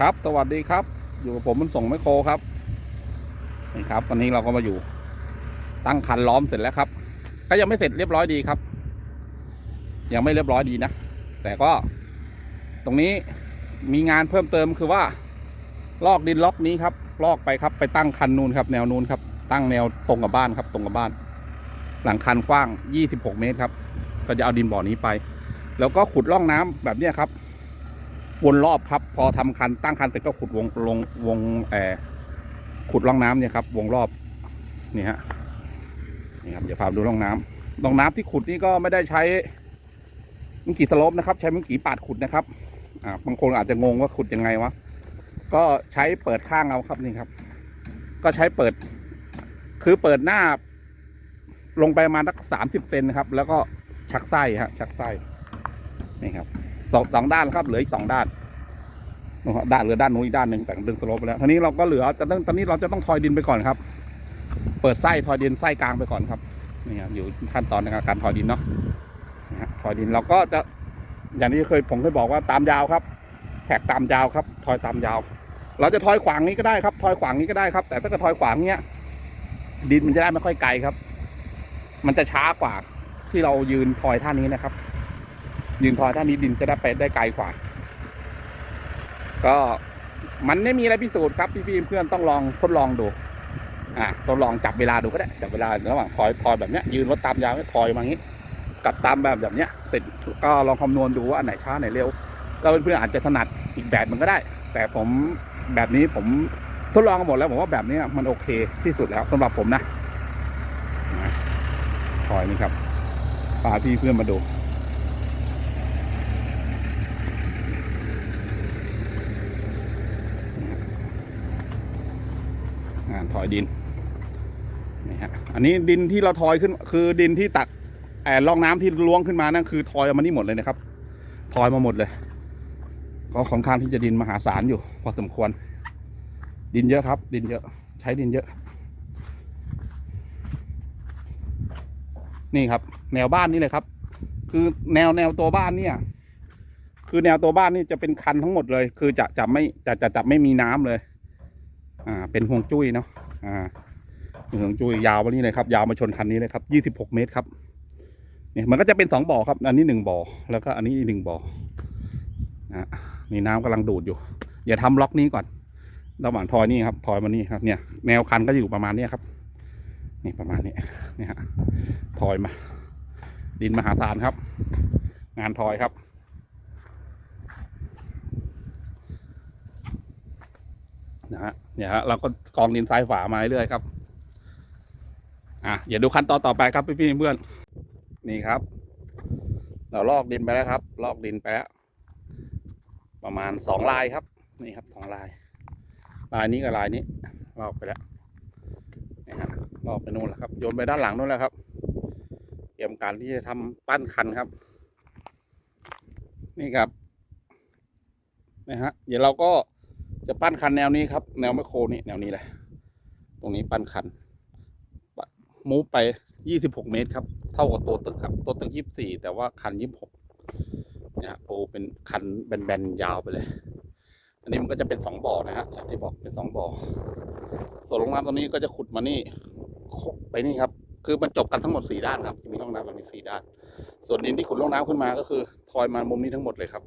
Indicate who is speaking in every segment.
Speaker 1: ครับสวัสดีครับ อยู่กับผมมันส่งไมโครครับนี่ครับ ตอนนี้เราก็มาอยู่ ตั้งคันล้อมเสร็จแล้วครับ ก็ยังไม่เสร็จเรียบร้อยดีครับ ยังไม่เรียบร้อยดีนะ แต่ก็ ตรงนี้มีงานเพิ่มเติมคือว่า ลอกดินล็อกนี้ครับ ลอกไปครับ ไปตั้งคันนูนครับ แนวนูนครับ ตั้งแนวตรงกับบ้านครับ ตรงกับบ้าน หลังคันกว้าง 26 เมตรครับ ก็จะเอาดินบ่อนี้ไป แล้วก็ขุดร่องน้ำแบบนี้ครับ วนรอบครับ พอทำคันตั้งคันเสร็จก็ขุดวงลงวงแอขุดร่องน้ำเนี่ยครับ วงรอบนี่ฮะนี่ครับเดี๋ยวพาไปดูร่องน้ำร่องน้ำที่ขุดนี่ก็ไม่ได้ใช้มุงกีสลปนะครับ ใช้มุงกีปาดขุดนะครับ อ่าบางคนอาจจะงงว่าขุดยังไงวะก็ใช้เปิดข้างเอาครับนี่ครับ ก็ใช้เปิด คือเปิดหน้า ลงไปมาสักสามสิบเซนนะครับ แล้วก็ชักไส้ฮะชักไส้นี่ครับ สองสองด้านครับเหลืออีกสองด้านนะครับด้านเหลือด้านนู้นอีกด้านหนึ่งแต่งดึงสโลปไปแล้วทีนี้เราก็เหลือจะต้องตอนนี้เราจะต้องทอยดินไปก่อนครับ เปิดไส้ทอยดินไส้กลางไปก่อนครับนี่ครับอยู่ขั้นตอนในการทอยดินเนาะนะฮะทอยดินเราก็จะอย่างที่เคยผมเคยบอกว่าตามยาวครับ แท็กตามยาวครับ ทอยตามยาว เราจะทอยขวางนี้ก็ได้ครับ ทอยขวางนี้ก็ได้ครับ แต่ถ้าเกิดทอยขวางเนี้ยดินมันจะได้ไม่ค่อยไกลครับ มันจะช้ากว่าที่เรายืนทอยท่านี้นะครับ ยืนทอยท่านี้ดินจะได้ไปได้ไกลกว่า ก็มันไม่มีอะไรพิสูจน์ครับพี่ๆเพื่อนต้องลองทดลองดู อะทดลองจับเวลาดูก็ได้จับเวลาระหว่างทอยทอยแบบเนี้ยยืนรถตามยาวทอยมาอย่างนี้กับตามแบบแบบเนี้ยเสร็จก็ลองคำนวณดูว่าอันไหนช้าไหนเร็วก็เพื่อนๆอาจจะถนัดอีกแบบมันก็ได้ แต่ผมแบบนี้ผมทดลองกันหมดแล้วผมว่าแบบนี้มันโอเคที่สุดแล้วสำหรับผมนะนะทอยนี่ครับพาพี่เพื่อนมาดู งาน ถอยดินนี่ฮะอันนี้ดินที่เราทอยขึ้น คือดินที่ตักแอบร่องน้ำที่ล้วงขึ้นมานั่นคือทอยเอามานี่หมดเลยนะครับทอยมาหมดเลย ก็ค่อนข้างที่จะดินมหาศาลอยู่ พอสมควร ดินเยอะครับ ดินเยอะใช้ดินเยอะ นี่ครับ แนวบ้านนี่เลยครับ คือแนวแนวตัวบ้านเนี่ย คือแนวตัวบ้านนี่จะเป็นคันทั้งหมดเลย คือจะจะไม่จะจะจะไม่มีน้ำเลย อ่าเป็นห่วงจุ้ยเนาะ อ่าเป็นห่วงจุยยาวมานี่เลยครับ ยาวมาชนคันนี้เลยครับยี่สิบหกเมตรครับ เนี่ยมันก็จะเป็นสองบ่อครับ อันนี้หนึ่งบ่อ แล้วก็อันนี้อีกหนึ่งบ่อนะนี่น้ำกำลังดูดอยู่ อย่าทำล็อกนี้ก่อนระหว่างทอยนี่ครับทอยมานี่ครับ เนี่ย แนวคันก็อยู่ประมาณเนี้ครับ นี่ประมาณนี้นี่ฮะทอยมา ดินมหาศาลครับ งานทอยครับ นะฮะเนี่ยฮะเราก็กองดินซ้ายฝามาเรื่อยครับอะอย่าดูขั้นตอนต่อไปครับพี่ๆเพื่อนนี่ครับ เราลอกดินไปแล้วครับ ลอกดินไปแล้วประมาณสองลายครับ นี่ครับสองลาย ลายนี้กับลายนี้ลอกไปแล้วนี่ฮะลอกไปนู่นแล้วครับ โยนไปด้านหลังนู่นแล้วครับเตรียมการที่จะทำปั้นคันครับ นี่ครับนะฮะเดี๋ยวเราก็ จะปั้นคันแนวนี้ครับ แนวไมคโครนี่แนวนี้เลยตรงนี้ปั้นคันมูฟไปยี่สิบหกเมตรครับ เท่ากับตัวตึกครับ ตัวตึกยี่สิบสี่แต่ว่าคันยี่สิบหกเนี่ยฮะปูเป็นคันแบนๆยาวไปเลย อันนี้มันก็จะเป็นสองบ่อนะฮะอย่างที่บอกเป็นสองบ่อส่วนลงน้ำตรงนี้ก็จะขุดมานี่ไปนี่ครับ คือมันจบกันทั้งหมดสี่ด้านครับมีร่องน้ำแบบนี้สี่ด้าน ส่วนดินที่ขุดร่องน้ำขึ้นมาก็คือ ทอยมามุมนี้ทั้งหมดเลยครับ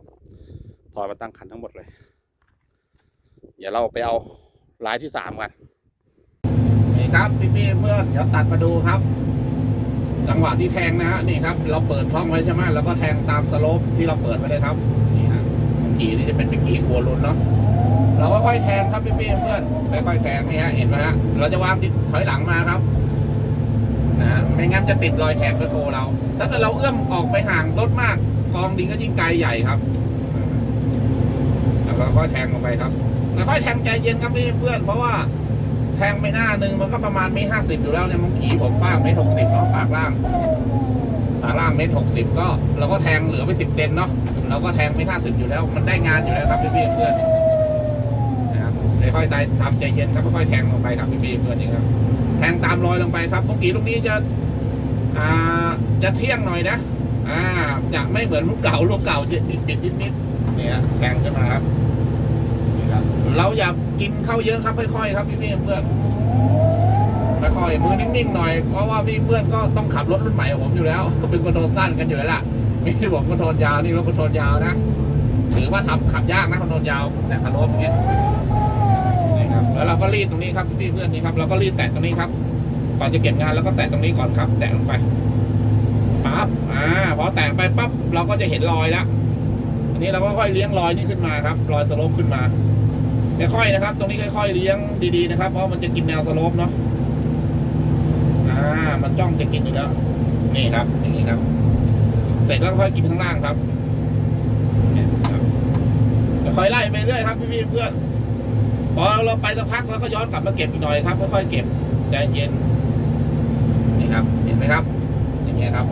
Speaker 1: ทอยมาตั้งคันทั้งหมดเลย เดี๋ยวเราไปเอาลายที่สามกันนี่ครับพี่ๆเพื่อนเดี๋ยวตัดมาดูครับ จังหวะที่แทงนะฮะนี่ครับ เราเปิดช่องไว้ใช่ไหมแล้วก็แทงตามสโลปที่เราเปิดไปเลยครับนี่ฮะกีนี่จะเป็นเมื่อกี้หัวรุนเนาะเราก็ค่อยแทงครับพี่ๆเพื่อนค่อยๆแทงนี่ฮะเห็นไหมฮะเราจะวางดินถอยหลังมาครับนะฮะไม่งั้นจะติดรอยแขนไปโคเรา ถ้าเกิดเราเอื้อมออกไปห่างรถมาก กองดินก็ยิ่งไกลใหญ่ครับแล้วก็ค่อยแทงลงไปครับ แล้วค่อยแทงใจเย็นครับพี่เพื่อน เพราะว่าแทงไปหน้าหนึ่งมันก็ประมาณเมตรห้าสิบอยู่แล้วเนี่ยมังคีผมฟางเมตรหกสิบเนาะปากล่างปากล่างเมตรหกสิบก็เราก็แทงเหลือไปสิบเซนเนาะเราก็แทงเมตรห้าสิบอยู่แล้ว มันได้งานอยู่แล้วครับพี่เพื่อนนะครับค่อยๆใจทำใจเย็นครับค่อยๆแทงลงไปครับพี่เพื่อนนี่ครับแทงตามรอยลงไปครับเมื่อกี้ลูกนี้จะอ่าจะเที่ยงหน่อยนะอ่าจะไม่เหมือนลูกเก่าลูกเก่าจะติดๆนิดๆเนี่ยแทงขึ้นมาครับ ครับ เราอย่ากินเข้าเยอะครับค่อยๆครับพี่พี่เพื่อนค่อยๆมือนิ่งๆหน่อยเพราะว่าพี่เพื่อนก็ต้องขับรถรุ่นใหม่ของผมอยู่แล้วเป็นคอนโทรลสั้นกันอยู่แล้วล่ะไม่ได้บอกคอนโทรลยาวนี่รถคอนโทรลยาวนะถือว่าทำขับยากนะคอนโทรลยาวแต่ขับรถอย่างเงี้ยนี่ครับแล้วเราก็รีดตรงนี้ครับพี่เพื่อนนี่ครับเราก็รีดแตะตรงนี้ครับก่อนจะเก็บงานแล้วก็แตะตรงนี้ก่อนครับ แตะลงไปปั๊บอ่าพอแตะไปปั๊บเราก็จะเห็นรอยแล้วอันนี้เราก็ค่อยเลี้ยงรอยนี่ขึ้นมาครับ รอยสโลปขึ้นมา ค่อยๆนะครับ ตรงนี้ค่อยๆเลี้ยงดีๆนะครับ เพราะมันจะกินแนวสโลปเนาะอ่ามันจ้องจะกินอยู่แล้วนี่ครับอย่างนี้ครับ เสร็จแล้วค่อยกินข้างล่างครับค่อยไล่ไปเรื่อยครับพี่ๆเพื่อนพอเราไปสักพักเราก็ย้อนกลับมาเก็บอีกหน่อยครับค่อยๆเก็บใจเย็นนี่ครับ เห็นไหมครับ อย่างเงี้ยครับ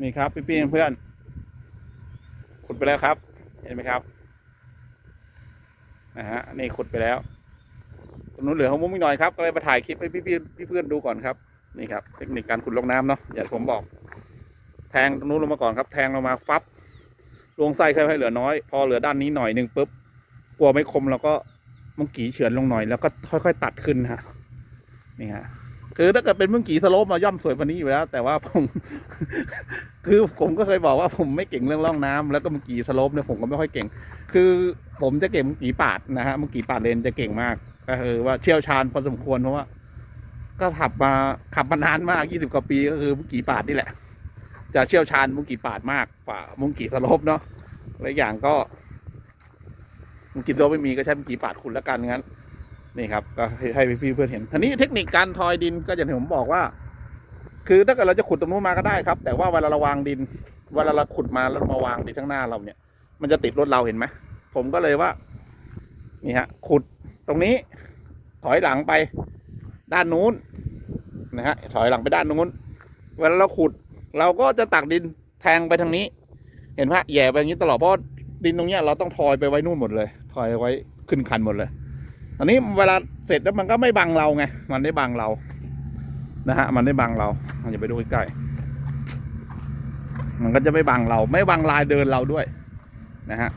Speaker 1: นี่ครับพี่พี่ๆเพื่อน ขุดไปแล้วครับ เห็นไหมครับนะฮะนี่ขุดไปแล้วตรงนู้นเหลือของมุ้งอีกหน่อยครับก็เลยมาถ่ายคลิปให้พี่พี่เพื่อนดูก่อนครับนี่ครับ เทคนิคการขุดลงน้ำเนาะอย่างผมบอก แทงตรงนู้นลงมาก่อนครับ แทงลงมาฟับลวงไส้ค่อยๆเหลือน้อย พอเหลือด้านนี้หน่อยหนึ่งปุ๊บกลัวไม่คมเราก็มุ้งกี่เฉือนลงหน่อยแล้วก็ค่อย ๆ ตัดขึ้นฮะนี่ฮะ คือถ้าเกิดเป็นมึงกี่สโลปมาย่อมสวยกว่านี้อยู่แล้ว แต่ว่าผมคือผมก็เคยบอกว่าผมไม่เก่งเรื่องร่องน้ำแล้วก็มึงกี่สโลปเนี่ยผมก็ไม่ค่อยเก่ง คือผมจะเก่งมึงกี่ปาดนะฮะมึงกี่ปาดเลนจะเก่งมากก็คือว่าเชี่ยวชาญพอสมควรเพราะว่า ก็ขับมาขับมานานมากยี่สิบกว่าปีก็คือมึงกี่ปาดนี่แหละ จะเชี่ยวชาญมึงกี่ปาดมากกว่ามึงกี่สโลปเนาะและอีกอย่างก็มึงกี่ตัวไม่มีก็ใช้มึงกี่ปาดคุณล้วกันงั้น นี่ครับก็ให้พี่เพื่อนเห็นทีนี้เทคนิคการทอยดินก็อย่างที่ผมบอกว่า คือถ้าเกิดเราจะขุดตรงนู้นมาก็ได้ครับ แต่ว่าเวลาเราวางดิน เวลาเราขุดมาแล้วมาวางดินข้างหน้าเราเนี่ย มันจะติดรถเราเห็นไหมผมก็เลยว่า นี่ฮะ ขุดตรงนี้ ถอยหลังไปด้านนู้นนะฮะถอยหลังไปด้านนู้น เวลาเราขุด เราก็จะตักดินแทงไปทางนี้ เห็นไหมแย่ไปอย่างนี้ตลอดเพราะดินตรงเนี้ยเราต้องทอยไปไว้นู่นหมดเลย ทอยไว้ขึ้นคันหมดเลย อันนี้เวลาเสร็จแล้วมันก็ไม่บังเราไง มันได้บังเรา นะฮะ มันได้บังเรามันจะไปดูใกล้มันก็จะไม่บังเรา ไม่บังลายเดินเราด้วย นะฮะ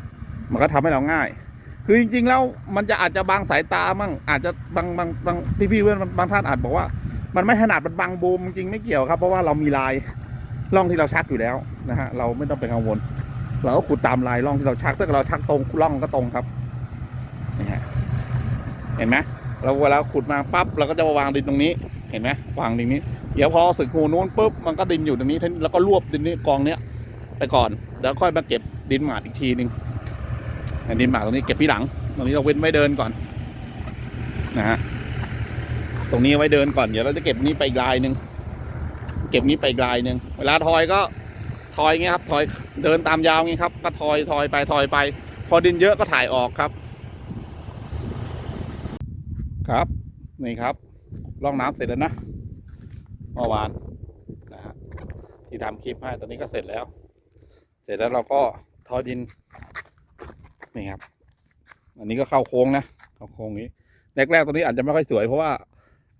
Speaker 1: มันก็ทำให้เราง่าย คือจริง ๆ แล้วมันจะอาจจะบังสายตามั่งอาจจะบางบางบางพี่ๆเพื่อนบางท่านอาจบอกว่า มันไม่ถนัดมันบังบูมจริงไม่เกี่ยวครับ เพราะว่าเรามีลายร่องที่เราชักอยู่แล้วนะฮะ เราไม่ต้องไปกังวล เราก็ขุดตามลายร่องที่เราชักถ้าเกิดเราชักตรงร่องก็ตรงครับ เห็นไหมเราเวลาขุดมาปั๊บเราก็จะวางดินตรงนี้ เห็นไหมวางดินนี้ เดี๋ยวพอสึกหูนู้นปุ๊บมันก็ดินอยู่ตรงนี้แล้วก็รวบดินนี้กองเนี้ยไปก่อนแล้วค่อยมาเก็บดินหมาดอีกทีหนึ่งอันดินหมาดตรงนี้เก็บที่หลัง ตรงนี้เราเว้นไว้เดินก่อนนะฮะตรงนี้ไว้เดินก่อนเดี๋ยวเราจะเก็บนี้ไปอีกลายหนึ่งเก็บนี้ไปอีกลายหนึ่งเวลาทอยก็ทอยงเงี้ยครับทอยเดินตามยาวอย่างงี้ครับ ก็ทอยทอยไปทอยไป พอดินเยอะก็ถ่ายออกครับ ครับ นี่ครับร่องน้ำเสร็จแล้วนะเมื่อวานนะฮะที่ทำคลิปให้ตอนนี้ก็เสร็จแล้ว เสร็จแล้วเราก็ทอดินนี่ครับ อันนี้ก็เข้าโค้งนะเข้าโค้งนี้แรกๆตรงนี้อาจจะไม่ค่อยสวยเพราะว่า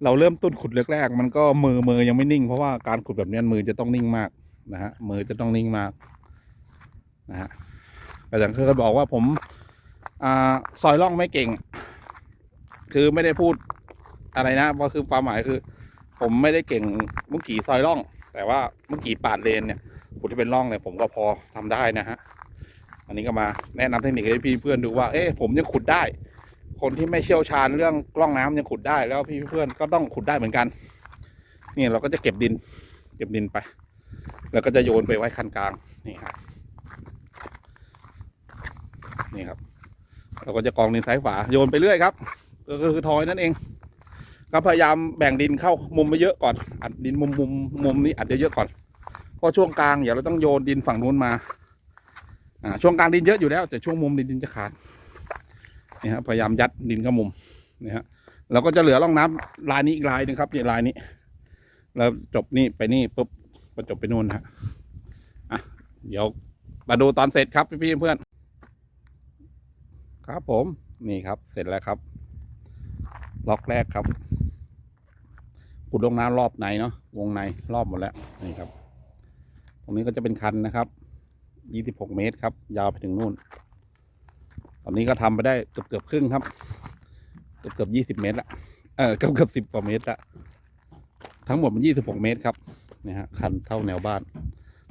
Speaker 1: เราเริ่มต้นขุดแรกๆมันก็มือมือยังไม่นิ่งเพราะว่าการขุดแบบนี้มือจะต้องนิ่งมากนะฮะมือจะต้องนิ่งมากนะฮะแต่อย่างเขาบอกว่าผมอ่าซอยร่องไม่เก่ง คือไม่ได้พูดอะไรนะเพราะคือความหมายคือ ผมไม่ได้เก่งมุกกี่ซอยร่อง แต่ว่ามุกกี่ปาดเลนเนี่ยขุดที่เป็นร่องเนี่ยผมก็พอทำได้นะฮะอันนี้ก็มาแนะนำเทคนิคให้พี่เพื่อนดูว่า เอ๊ะผมยังขุดได้ คนที่ไม่เชี่ยวชาญเรื่องร่องน้ำยังขุดได้แล้วพี่เพื่อนก็ต้องขุดได้เหมือนกันนี่เราก็จะเก็บดิน เก็บดินไป แล้วก็จะโยนไปไว้คันกลางนี่ครับนี่ครับ เราก็จะกองดินซ้ายฝาโยนไปเรื่อยครับ ก็คือทอยนั่นเองก็พยายามแบ่งดินเข้ามุมไปเยอะก่อน อัดดินมุมมุมมุมนี้อัดเยอะๆก่อนเพราะช่วงกลางเดี๋ยวเราต้องโยนดินฝั่งนู้นมาอ่าช่วงกลางดินเยอะอยู่แล้ว แต่ช่วงมุมดินดินจะขาดนี่ฮะพยายามยัดดินเข้ามุมนี่ฮะเราก็จะเหลือร่องน้ำลายนี้อีกลายหนึ่งครับนี่ลายนี้แล้วจบนี่ไปนี่ปุ๊บก็จบไปนู่นฮะอะเดี๋ยวมาดูตอนเสร็จครับพี่เพื่อนครับผมนี่ครับเสร็จแล้วครับ ล็อกแรกครับขุดลงน้ำรอบในเนาะวงในรอบหมดแล้วนี่ครับ ตรงนี้ก็จะเป็นคันนะครับยี่สิบหกเมตรครับ ยาวไปถึงนู่น ตอนนี้ก็ทำไปได้เกือบเกือบครึ่งครับ เกือบเกือบยี่สิบเมตรละเออเกือบเกือบสิบกว่าเมตรละทั้งหมดมันยี่สิบหกเมตรครับนี่ฮะคันเท่าแนวบ้าน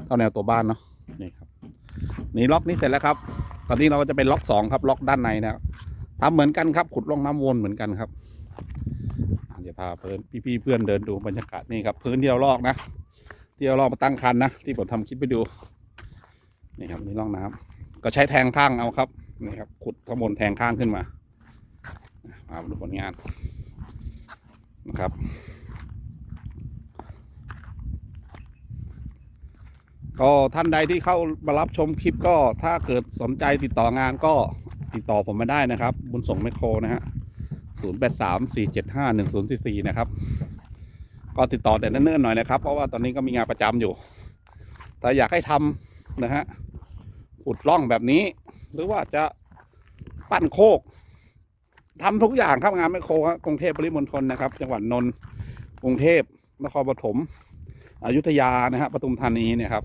Speaker 1: เท่าแนวตัวบ้านเนาะนี่ครับ นี่ล็อกนี้เสร็จแล้วครับ ตอนนี้เราก็จะเป็นล็อกสองครับ ล็อกด้านในนะครับทำเหมือนกันครับ ขุดร่องน้ำวนเหมือนกันครับ พาเพื่อนพี่ๆเพื่อนเดินดูบรรยากาศนี่ครับพื้นที่เราลอกนะ ที่เราลอกมาตั้งคันนะที่ผมทำคลิปไปดูนี่ครับนี่ร่องน้ำก็ใช้แทงข้างเอาครับนี่ครับขุดข้างบนแทงข้างขึ้นมาอะมาดูผลงานนะครับก็ท่านใดที่เข้ามารับชมคลิปก็ถ้าเกิดสนใจติดต่องานก็ติดต่อผมมาได้นะครับ บุญส่งไมโครนะฮะ ศูนย์แปดสามสี่เจ็ดห้าหนึ่งศูนย์สี่สี่นะครับ ก็ติดต่อแต่เนิ่นๆหน่อยนะครับ เพราะว่าตอนนี้ก็มีงานประจำอยู่ แต่อยากให้ทำนะฮะขุดร่องแบบนี้ หรือว่าจะปั้นโคกทำทุกอย่างครับงานไมโครครับกรุงเทพปริมณฑลนะครับ จังหวัดนนท์กรุงเทพนครปฐมอยุธยานะฮะปทุมธานีเนี่ยครับ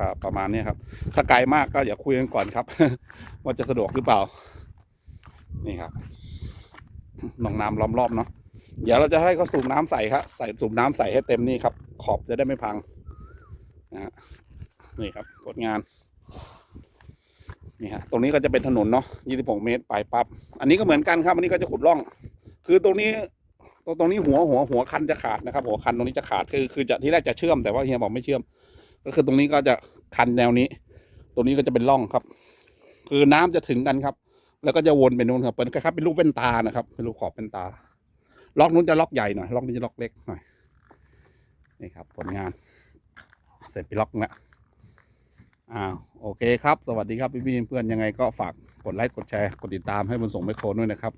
Speaker 1: ครับประมาณนี้ครับ ถ้าไกลมากก็อย่าคุยกันก่อนครับ ว่าจะสะดวกหรือเปล่า นี่ครับ หนองน้ำล้อมรอบเนาะเดี๋ยวเราจะให้เขาสูบน้ำใส่ครับใส่สูบน้ำใส่ให้เต็มนี่ครับ ขอบจะได้ไม่พังนะฮะนี่ครับผลงานนี่ฮะตรงนี้ก็จะเป็นถนนเนาะ26เมตรไปปั๊บอันนี้ก็เหมือนกันครับอันนี้ก็จะขุดร่อง คือตรงนี้ตรงตรงนี้หัวหัวหัวคันจะขาดนะครับ หัวคันตรงนี้จะขาดคือคือจะที่แรกจะเชื่อมแต่ว่าเฮียบอกไม่เชื่อม ก็คือตรงนี้ก็จะคันแนวนี้ ตรงนี้ก็จะเป็นร่องครับ คือน้ำจะถึงกันครับ แล้วก็จะวนไปนู้นครับเป็นคล้ายๆเป็นลูกเป็นตานะครับ เป็นลูกขอบเป็นตา ล็อกนู้นจะล็อกใหญ่หน่อย ล็อกนี้จะล็อกเล็กหน่อย นี่ครับ ผลงาน เสร็จไปล็อกแล้วอ้าวโอเคครับ สวัสดีครับพี่ๆเพื่อนยังไงก็ฝากกดไลค์กดแชร์กดติดตามให้บุญส่งไมโครด้วยนะครับ